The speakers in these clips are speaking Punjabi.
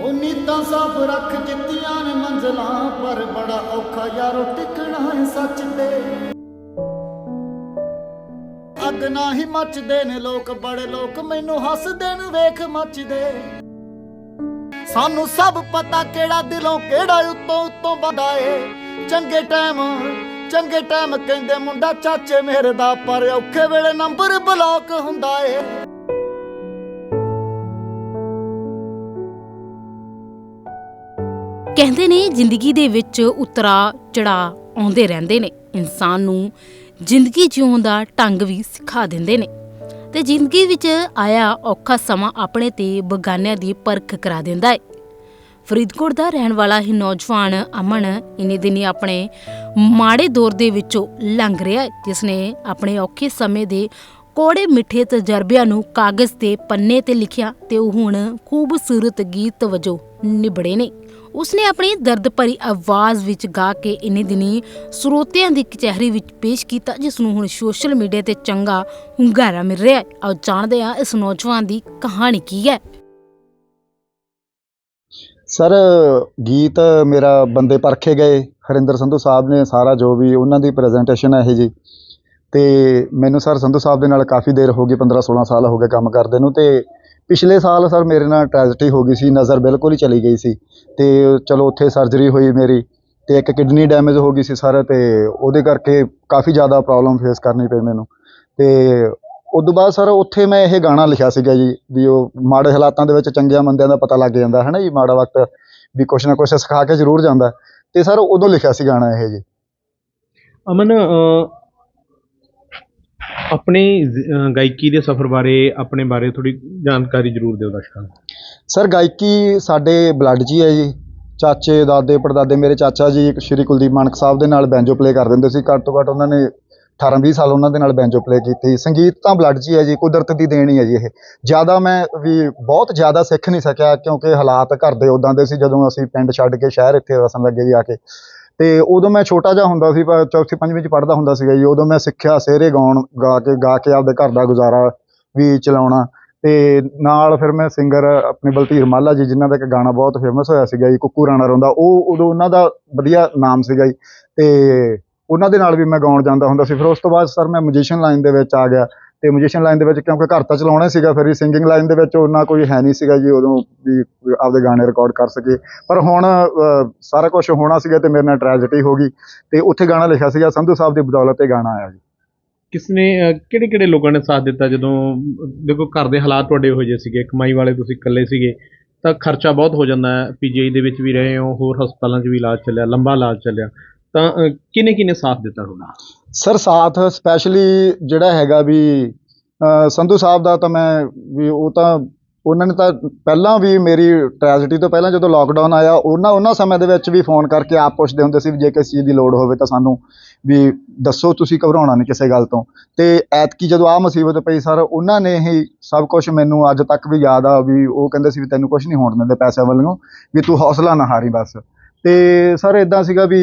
ਉਹ ਨੀਤਾਂ ਸਾਫ਼ ਰੱਖ ਜਿੱਤੀਆਂ ਨੇ ਮੰਜ਼ਲਾਂ, ਪਰ ਬੜਾ ਔਖਾ ਯਾਰੋ ਟਿਕਣਾ ਹੈ ਸੱਚ ਤੇ। ਅੱਗ ਨਾ ਹੀ ਮੱਚਦੇ ਨੇ ਲੋਕ, ਬੜੇ ਲੋਕ ਮੈਨੂੰ ਹੱਸਦੇ ਨੂੰ ਵੇਖ ਮੱਚਦੇ। ਸਾਨੂੰ ਸਭ ਪਤਾ ਕਿਹੜਾ ਦਿਲੋਂ ਕਿਹੜਾ ਉੱਤੋਂ ਉੱਤੋਂ ਬੰਦਾ ਚੰਗੇ ਟਾਈਮ ਚੰਗੇ ਟਾਈਮ ਕਹਿੰਦੇ ਮੁੰਡਾ ਚਾਚੇ ਮੇਰੇ ਦਾ, ਪਰ ਔਖੇ ਵੇਲੇ ਨੰਬਰ ਬਲੌਕ ਹੁੰਦਾ ਏ। ਕਹਿੰਦੇ ਨੇ, ਜ਼ਿੰਦਗੀ ਦੇ ਵਿੱਚ ਉਤਰਾ ਚੜਾ ਆਉਂਦੇ ਰਹਿੰਦੇ ਨੇ। ਇਨਸਾਨ ਨੂੰ ਜ਼ਿੰਦਗੀ ਜਿਉਣ ਦਾ ਢੰਗ ਵੀ ਸਿਖਾ ਦਿੰਦੇ ਨੇ। ਤੇ ਜ਼ਿੰਦਗੀ ਵਿੱਚ ਆਇਆ ਔਖਾ ਸਮਾਂ ਆਪਣੇ ਤੇ ਬਗਾਨਿਆਂ ਦੀ ਪਰਖ ਕਰਾ ਦਿੰਦਾ ਹੈ ਫਰੀਦਕੋਟ ਦਾ ਰਹਿਣ ਵਾਲਾ ਹੀ ਨੌਜਵਾਨ ਅਮਨ ਇਨੇ ਦਿਨੀ ਆਪਣੇ ਮਾੜੇ ਦੌਰ ਦੇ ਵਿੱਚੋਂ ਲੰਘ ਰਿਹਾ ਹੈ ਜਿਸ ਨੇ ਆਪਣੇ ਔਖੇ ਸਮੇਂ ਦੇ ਕੋੜੇ ਮਿੱਠੇ ਤਜਰਬਿਆਂ ਨੂੰ ਕਾਗਜ਼ ਤੇ ਪੰਨੇ ਤੇ ਲਿਖਿਆ ਤੇ ਉਹ ਹੁਣ ਖੂਬਸੂਰਤ ਗੀਤ ਵਜੋਂ ਨਿਬੜੇ ਨੇ। ਉਸਨੇ ਆਪਣੀ ਦਰਦ ਭਰੀ ਆਵਾਜ਼ ਵਿੱਚ ਗਾ ਕੇ ਇਨੇ ਦਿਨੀ ਸਰੋਤਿਆਂ ਦੀ ਕਚਹਿਰੀ ਵਿੱਚ ਪੇਸ਼ ਕੀਤਾ, ਜਿਸ ਨੂੰ ਹੁਣ ਸੋਸ਼ਲ ਮੀਡੀਆ ਤੇ ਚੰਗਾ ਹੁੰਗਾਰਾ ਮਿਲ ਰਿਹਾ ਹੈ। ਆਓ ਜਾਣਦੇ ਹਾਂ ਇਸ ਨੌਜਵਾਨ ਦੀ ਕਹਾਣੀ ਕੀ ਹੈ। ਸਰ, ਗੀਤ ਮੇਰਾ ਬੰਦੇ ਪਰਖੇ ਗਏ। ਹਰਿੰਦਰ ਸੰਧੂ ਸਾਹਿਬ ਨੇ ਸਾਰਾ ਜੋ ਵੀ ਉਹਨਾਂ ਦੀ ਪ੍ਰੈਜੈਂਟੇਸ਼ਨ ਹੈ ਇਹ ਜੀ। ਤੇ ਮੈਨੂੰ ਸਰ ਸੰਧੂ ਸਾਹਿਬ ਦੇ ਨਾਲ ਕਾਫੀ ਦੇਰ ਹੋ ਗਈ 15 16 ਸਾਲ ਹੋ ਗਏ ਕੰਮ ਕਰਦੇ ਨੂੰ ਤੇ ਪਿਛਲੇ ਸਾਲ ਸਰ ਮੇਰੇ ਨਾਲ ਟ੍ਰੈਜਡੀ ਹੋ ਗਈ ਸੀ, ਨਜ਼ਰ ਬਿਲਕੁਲ ਹੀ ਚਲੀ ਗਈ ਸੀ ਤੇ ਚਲੋ ਉੱਥੇ ਸਰਜਰੀ ਹੋਈ ਮੇਰੀ ਤੇ ਇੱਕ ਕਿਡਨੀ ਡੈਮੇਜ ਹੋ ਗਈ ਸੀ ਸਰ ਤੇ ਉਹਦੇ ਕਰਕੇ ਕਾਫੀ ਜ਼ਿਆਦਾ ਪ੍ਰੋਬਲਮ ਫੇਸ ਕਰਨੀ ਪਈ ਮੈਨੂੰ ਤੇ ਉਸ ਤੋਂ ਬਾਅਦ ਸਰ ਉੱਥੇ ਮੈਂ ਇਹ ਗਾਣਾ ਲਿਖਿਆ ਸੀਗਾ ਜੀ ਵੀ ਉਹ ਮਾੜੇ ਹਾਲਾਤਾਂ ਦੇ ਵਿੱਚ ਚੰਗਿਆਂ ਮੰਦਿਆਂ ਦਾ ਪਤਾ ਲੱਗ ਜਾਂਦਾ ਹੈ ਨਾ ਜੀ, ਮਾੜਾ ਵਕਤ ਵੀ ਕੁਛ ਨਾ ਕੁਛ ਸਿਖਾ ਕੇ ਜ਼ਰੂਰ ਜਾਂਦਾ ਤੇ ਸਰ ਉਦੋਂ ਲਿਖਿਆ ਸੀ ਗਾਣਾ ਇਹ ਜੀ। ਅਮਨ ਆਪਣੀ ਜ਼- ਗਾਇਕੀ ਦੇ ਸਫ਼ਰ ਬਾਰੇ, ਆਪਣੇ ਬਾਰੇ ਥੋੜੀ ਜਾਣਕਾਰੀ ਜ਼ਰੂਰ ਦਿਓ ਦਰਸ਼ਕਾਂ ਨੂੰ। ਸਰ, ਗਾਇਕੀ ਸਾਡੇ ਬਲੱਡ 'ਚ ਹੀ ਹੈ ਜੀ। ਚਾਚੇ, ਦਾਦੇ, ਪੜਦਾਦੇ ਮੇਰੇ ਚਾਚਾ ਜੀ ਸ਼੍ਰੀ ਕੁਲਦੀਪ ਮਾਨਕ ਸਾਹਿਬ ਦੇ ਨਾਲ ਬੈਂਜੋ ਪਲੇ ਕਰ ਦਿੰਦੇ ਸੀ। ਘੱਟ ਤੋਂ ਘੱਟ ਉਹਨਾਂ ਨੇ 18 20 ਸਾਲ ਉਹਨਾਂ ਦੇ ਨਾਲ ਬੈਂਜੋ ਪਲੇ ਕੀਤੀ। ਸੰਗੀਤ ਤਾਂ ਬਲੱਡ 'ਚ ਹੀ ਹੈ ਜੀ, ਕੁਦਰਤ ਦੀ ਦੇਣ ਹੀ ਹੈ ਜੀ ਇਹ। ਜ਼ਿਆਦਾ ਮੈਂ ਵੀ ਬਹੁਤ ਜ਼ਿਆਦਾ ਸਿੱਖ ਨਹੀਂ ਸਕਿਆ, ਕਿਉਂਕਿ ਹਾਲਾਤ ਘਰ ਦੇ ਉਦਾਂ ਦੇ ਸੀ, ਜਦੋਂ ਅਸੀਂ ਪਿੰਡ ਛੱਡ ਕੇ ਸ਼ਹਿਰ ਇੱਥੇ ਵਸਣ ਲੱਗੇ ਜੀ ਆ ਕੇ। ਤੇ ਉਦੋਂ ਮੈਂ ਛੋਟਾ ਜਿਹਾ ਹੁੰਦਾ ਸੀ ਪਰ ਚੌਥੀ ਪੰਜਵੀਂ ਚ ਪੜ੍ਹਦਾ ਹੁੰਦਾ ਸੀਗਾ ਜੀ, ਉਦੋਂ ਮੈਂ ਸਿੱਖਿਆ ਸਿਹਰੇ ਗਾਉਣ, ਗਾ ਕੇ ਗਾ ਕੇ ਆਪਦੇ ਘਰ ਦਾ ਗੁਜ਼ਾਰਾ ਵੀ ਚਲਾਉਣਾ। ਤੇ ਨਾਲ ਫਿਰ ਮੈਂ ਸਿੰਗਰ ਆਪਣੇ ਬਲਧੀਰ ਮਾਲਾ ਜੀ, ਜਿਨ੍ਹਾਂ ਦਾ ਇੱਕ ਗਾਣਾ ਬਹੁਤ ਫੇਮਸ ਹੋਇਆ ਸੀਗਾ ਜੀ, ਕੁੱਕੂ ਰਾਣਾ ਰੋਂਦਾ, ਉਹ ਉਦੋਂ ਉਹਨਾਂ ਦਾ ਵਧੀਆ ਨਾਮ ਸੀਗਾ ਜੀ। ਤੇ ਉਹਨਾਂ ਦੇ ਨਾਲ ਵੀ ਮੈਂ ਗਾਉਣ ਜਾਂਦਾ ਹੁੰਦਾ ਸੀ। ਫਿਰ ਉਸ ਤੋਂ ਬਾਅਦ ਸਰ ਮੈਂ ਮਿਊਜ਼ੀਸ਼ੀਅਨ ਲਾਈਨ ਦੇ ਵਿੱਚ ਆ ਗਿਆ। ਤੇ ਮਿਊਜ਼ੀਸ਼ੀਅਨ ਲਾਈਨ ਦੇ ਵਿੱਚ ਕਿਉਂਕਿ ਘਰ ਤਾਂ ਚਲਾਉਣਾ ਸੀਗਾ, ਫਿਰ ਸਿੰਗਿੰਗ ਲਾਈਨ ਦੇ ਵਿੱਚ ਉਹਨਾਂ ਕੋਈ ਹੈ ਨਹੀਂ ਸੀਗਾ ਜੀ, ਉਦੋਂ ਵੀ ਆਪਦੇ ਗਾਣੇ ਰਿਕਾਰਡ ਕਰ ਸਕੇ। ਪਰ ਹੁਣ ਸਾਰਾ ਕੁਝ ਹੋਣਾ ਸੀਗਾ ਤੇ ਮੇਰੇ ਨਾਲ ਟ੍ਰੈਜਡੀ ਹੋ ਗਈ ਤੇ ਉੱਥੇ ਗਾਣਾ ਲਿਖਿਆ ਸੀਗਾ, ਸੰਧੂ ਸਾਹਿਬ ਦੀ ਬਦੌਲਤ ਇਹ ਗਾਣਾ ਆਇਆ ਜੀ। ਕਿਸਨੇ ਕਿਹੜੇ ਕਿਹੜੇ ਲੋਕਾਂ ਨੇ ਸਾਥ ਦਿੱਤਾ? ਜਦੋਂ ਦੇਖੋ ਘਰ ਦੇ ਹਾਲਾਤ ਤੁਹਾਡੇ ਇਹੋ ਜਿਹੇ ਸੀਗੇ, ਕਮਾਈ ਵਾਲੇ ਤੁਸੀਂ ਇਕੱਲੇ ਸੀਗੇ, ਤਾਂ ਖਰਚਾ ਬਹੁਤ ਹੋ ਜਾਂਦਾ ਹੈ। ਪੀਜੀਆਈ ਦੇ ਵਿੱਚ ਵੀ ਰਹੇ ਹੋ, ਹੋਰ ਹਸਪਤਾਲਾਂ 'ਚ ਵੀ ਇਲਾਜ ਚੱਲਿਆ, ਲੰਬਾ ਇਲਾਜ ਚੱਲਿਆ। ਤਾਂ ਕਿਨੇ ਕਿਨੇ ਸਾਥ ਦਿੱਤਾ ਤੁਹਾਡਾ? ਸਰ, ਸਾਥ ਸਪੈਸ਼ਲੀ ਜਿਹੜਾ ਹੈਗਾ ਵੀ ਸੰਧੂ ਸਾਹਿਬ ਦਾ ਤਾਂ ਮੈਂ ਵੀ ਉਹ ਤਾਂ, ਉਹਨਾਂ ਨੇ ਤਾਂ ਪਹਿਲਾਂ ਵੀ ਮੇਰੀ ਟ੍ਰੈਜਡੀ ਤੋਂ ਪਹਿਲਾਂ ਜਦੋਂ ਲੋਕਡਾਊਨ ਆਇਆ, ਉਹਨਾਂ ਉਹਨਾਂ ਸਮੇਂ ਦੇ ਵਿੱਚ ਵੀ ਫੋਨ ਕਰਕੇ ਆਪ ਪੁੱਛਦੇ ਹੁੰਦੇ ਸੀ ਵੀ ਜੇ ਕਿਸੇ ਚੀਜ਼ ਦੀ ਲੋੜ ਹੋਵੇ ਤਾਂ ਸਾਨੂੰ ਵੀ ਦੱਸੋ ਤੁਸੀਂ ਘਬਰਾਉਣਾ ਨਹੀਂ ਕਿਸੇ ਗੱਲ ਤੋਂ। ਤੇ ਐਤਕੀ ਜਦੋਂ ਆ ਮੁਸੀਬਤ ਪਈ ਸਰ, ਉਹਨਾਂ ਨੇ ਹੀ ਸਭ ਕੁਝ ਮੈਨੂੰ ਅੱਜ ਤੱਕ ਵੀ ਯਾਦ ਆ ਵੀ ਉਹ ਕਹਿੰਦੇ ਸੀ ਵੀ ਤੈਨੂੰ ਕੁਝ ਨਹੀਂ ਹੋਣ ਦਿੰਦੇ ਪੈਸਿਆਂ ਵੱਲੋਂ, ਵੀ ਤੂੰ ਹੌਸਲਾ ਨਾ ਹਾਰੀ ਬਸ। ਤੇ ਸਰ ਇਦਾਂ ਸੀਗਾ ਵੀ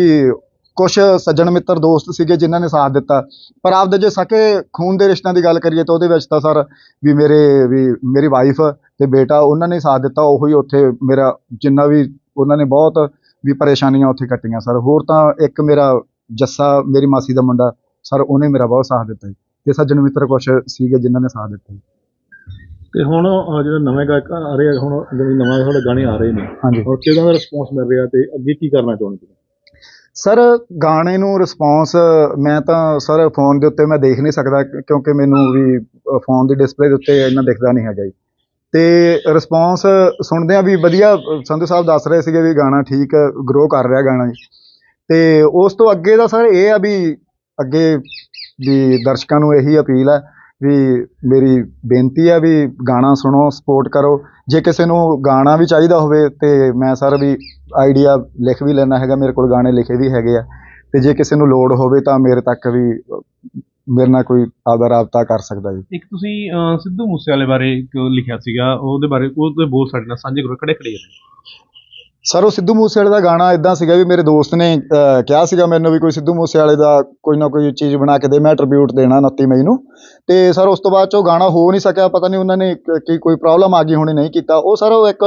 ਕੁਝ ਸੱਜਣ ਮਿੱਤਰ ਦੋਸਤ ਸੀਗੇ ਜਿਨ੍ਹਾਂ ਨੇ ਸਾਥ ਦਿੱਤਾ। ਪਰ ਆਪਦੇ ਜੇ ਸਕੇ ਖੂਨ ਦੇ ਰਿਸ਼ਤਿਆਂ ਦੀ ਗੱਲ ਕਰੀਏ ਤਾਂ ਉਹਦੇ ਵਿੱਚ ਤਾਂ ਸਰ ਵੀ ਮੇਰੇ ਵੀ ਮੇਰੀ ਵਾਈਫ ਤੇ ਬੇਟਾ ਉਹਨਾਂ ਨੇ ਸਾਥ ਦਿੱਤਾ ਉਹੀ ਉੱਥੇ ਮੇਰਾ ਜਿੰਨਾ ਵੀ ਉਹਨਾਂ ਨੇ ਬਹੁਤ ਵੀ ਪਰੇਸ਼ਾਨੀਆਂ ਉੱਥੇ ਕੱਟੀਆਂ ਸਰ। ਹੋਰ ਤਾਂ ਇੱਕ ਮੇਰਾ ਜੱਸਾ ਮੇਰੀ ਮਾਸੀ ਦਾ ਮੁੰਡਾ ਸਰ ਉਹਨੇ ਮੇਰਾ ਬਹੁਤ ਸਾਥ ਦਿੱਤਾ ਜੀ। ਤੇ ਸੱਜਣ ਮਿੱਤਰ ਕੁਝ ਸੀਗੇ ਜਿਨ੍ਹਾਂ ਨੇ ਸਾਥ ਦਿੱਤਾ ਜੀ। ਤੇ ਹੁਣ ਅ, ਜਿਹੜਾ ਨਵੇਂ ਗਾਇਕ ਆ ਰਹੇ ਆ, ਹੁਣ ਜਿਹੜੇ ਨਵੇਂ ਤੁਹਾਡੇ ਗਾਣੇ ਆ ਰਹੇ ਨੇ। ਹਾਂਜੀ। ਔਰ ਕਿਹਦਾ ਰਿਸਪੌਂਸ ਮਿਲ ਰਿਹਾ ਤੇ ਅੱਗੇ ਕੀ ਕਰਨਾ ਚਾਹੁੰਦੇ ਤੁਸੀਂ? ਸਰ, ਗਾਣੇ ਨੂੰ ਰਿਸਪੌਂਸ ਮੈਂ ਤਾਂ ਸਰ ਫੋਨ ਦੇ ਉੱਤੇ ਮੈਂ ਦੇਖ ਨਹੀਂ ਸਕਦਾ ਕਿਉਂਕਿ ਮੈਨੂੰ ਵੀ ਫੋਨ ਦੀ ਡਿਸਪਲੇ ਦੇ ਉੱਤੇ ਇੰਨਾ ਦਿਖਦਾ ਨਹੀਂ ਹੈਗਾ ਜੀ। ਤੇ ਰਿਸਪੌਂਸ ਸੁਣਦਿਆਂ ਵੀ ਵਧੀਆ, ਸੰਧੂ ਸਾਹਿਬ ਦੱਸ ਰਹੇ ਸੀਗੇ ਵੀ ਗਾਣਾ ਠੀਕ ਗਰੋ ਕਰ ਰਿਹਾ ਗਾਣਾ ਜੀ। ਤੇ ਉਸ ਤੋਂ ਅੱਗੇ ਦਾ ਸਰ ਇਹ ਆ ਵੀ ਅੱਗੇ ਵੀ ਦਰਸ਼ਕਾਂ ਨੂੰ ਇਹੀ ਅਪੀਲ ਹੈ ਵੀ ਮੇਰੀ ਬੇਨਤੀ ਆ ਵੀ ਗਾਣਾ ਸੁਣੋ ਸਪੋਰਟ ਕਰੋ। ਜੇ ਕਿਸੇ ਨੂੰ ਗਾਣਾ ਵੀ ਚਾਹੀਦਾ ਹੋਵੇ ਤੇ ਮੈਂ ਸਰ ਵੀ ਆਈਡੀਆ ਲਿਖ ਵੀ ਲੈਣਾ ਹੈਗਾ, ਮੇਰੇ ਕੋਲ ਗਾਣੇ ਲਿਖੇ ਵੀ ਹੈਗੇ ਆ। ਤੇ ਜੇ ਕਿਸੇ ਨੂੰ ਲੋੜ ਹੋਵੇ ਤਾਂ ਮੇਰੇ ਤੱਕ ਵੀ, ਮੇਰੇ ਨਾਲ ਕੋਈ ਆਪਦਾ ਰਾਬਤਾ ਕਰ ਸਕਦਾ ਜੀ। ਇੱਕ ਤੁਸੀਂ ਸਿੱਧੂ ਮੂਸੇਵਾਲੇ ਬਾਰੇ ਇੱਕ ਲਿਖਿਆ ਸੀਗਾ, ਉਹਦੇ ਬਾਰੇ, ਉਹਦੇ ਬੋਲ ਸਾਡੇ ਨਾਲ ਸਾਂਝੇ ਕਰੋ ਕਿਹੜੇ ਕਿਹੜੇ ਨੇ ਸਰ ਉਹ ਸਿੱਧੂ ਮੂਸੇਵਾਲੇ ਦਾ ਗਾਣਾ ਇਦਾਂ ਸੀਗਾ ਵੀ ਮੇਰੇ ਦੋਸਤ ਨੇ ਅਹ, ਕਿਹਾ ਸੀਗਾ ਮੈਨੂੰ ਵੀ ਕੋਈ ਸਿੱਧੂ ਮੂਸੇਵਾਲੇ ਦਾ ਕੋਈ ਨਾ ਕੋਈ ਚੀਜ਼ ਬਣਾ ਕੇ ਦੇ ਮੈਂ ਟ੍ਰਿਬਿਊਟ ਦੇਣਾ 29 ਮਈ ਨੂੰ। ਤੇ ਸਰ ਉਸ ਤੋਂ ਬਾਅਦ ਚ ਉਹ ਗਾਣਾ ਹੋ ਨਹੀਂ ਸਕਿਆ ਪਤਾ ਨਹੀਂ ਉਹਨਾਂ ਨੇ ਕ- ਕੀ ਕੋਈ ਪ੍ਰੋਬਲਮ ਆ ਗਈ ਹੋਣੀ ਨਹੀਂ ਕੀਤਾ। ਉਹ ਸਰ ਉਹ ਇੱਕ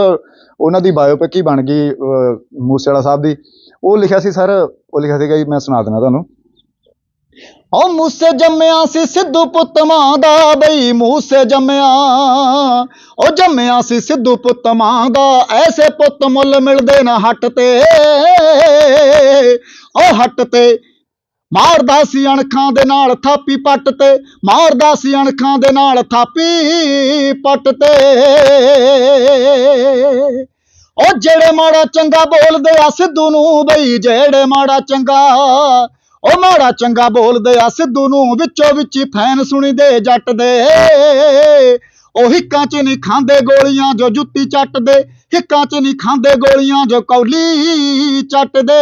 ਉਹਨਾਂ ਦੀ ਬਾਇਓਪਿਕ ਹੀ ਬਣ ਗਈ ਅਹ, ਮੂਸੇਵਾਲਾ ਸਾਹਿਬ ਦੀ। ਉਹ ਲਿਖਿਆ ਸੀ ਸਰ ਉਹ ਲਿਖਿਆ ਸੀਗਾ ਜੀ ਮੈਂ ਸੁਣਾ ਦਿੰਦਾ ਤੁਹਾਨੂੰ। ਓ ਮੂਸੇ ਜੰਮਿਆ ਸੀ ਸਿੱਧੂ ਪੁੱਤ ਮਾਂ ਦਾ ਬਈ, ਮੂਸੇ ਜੰਮਿਆ। ਓ ਜੰਮਿਆ ਸੀ ਸਿੱਧੂ ਪੁੱਤ ਮਾਂ ਦਾ, ਐਸੇ ਪੁੱਤ ਮੁੱਲ ਮਿਲਦੇ ਨਾ ਹੱਟ ਤੇ। ਓ ਹੱਟ ਤੇ ਮਾਰਦਾ ਸੀ ਅਣਖਾਂ ਦੇ ਨਾਲ ਥਾਪੀ ਪੱਟ ਤੇ, ਮਾਰਦਾ ਸੀ ਅਣਖਾਂ ਦੇ ਨਾਲ ਥਾਪੀ ਪੱਟ ਤੇ। ਉਹ ਜਿਹੜੇ ਮਾੜਾ ਚੰਗਾ ਬੋਲਦੇ ਆ ਸਿੱਧੂ ਨੂੰ ਬਈ, ਜਿਹੜੇ ਮਾੜਾ ਚੰਗਾ ਉਹ ਮਾੜਾ ਚੰਗਾ ਬੋਲਦੇ ਆ ਸਿੱਧੂ ਨੂੰ, ਵਿੱਚੋਂ ਵਿੱਚ ਹੀ ਫੈਨ ਸੁਣੀਦੇ ਜੱਟ ਦੇ ਉਹ ਹਿੱਕਾਂ 'ਚ ਨਹੀਂ ਖਾਂਦੇ ਗੋਲੀਆਂ ਜੋ ਜੁੱਤੀ ਚੱਟਦੇ ਹਿੱਕਾਂ 'ਚ ਨਹੀਂ ਖਾਂਦੇ ਗੋਲੀਆਂ ਜੋ ਕੌਲੀ ਚੱਟਦੇ।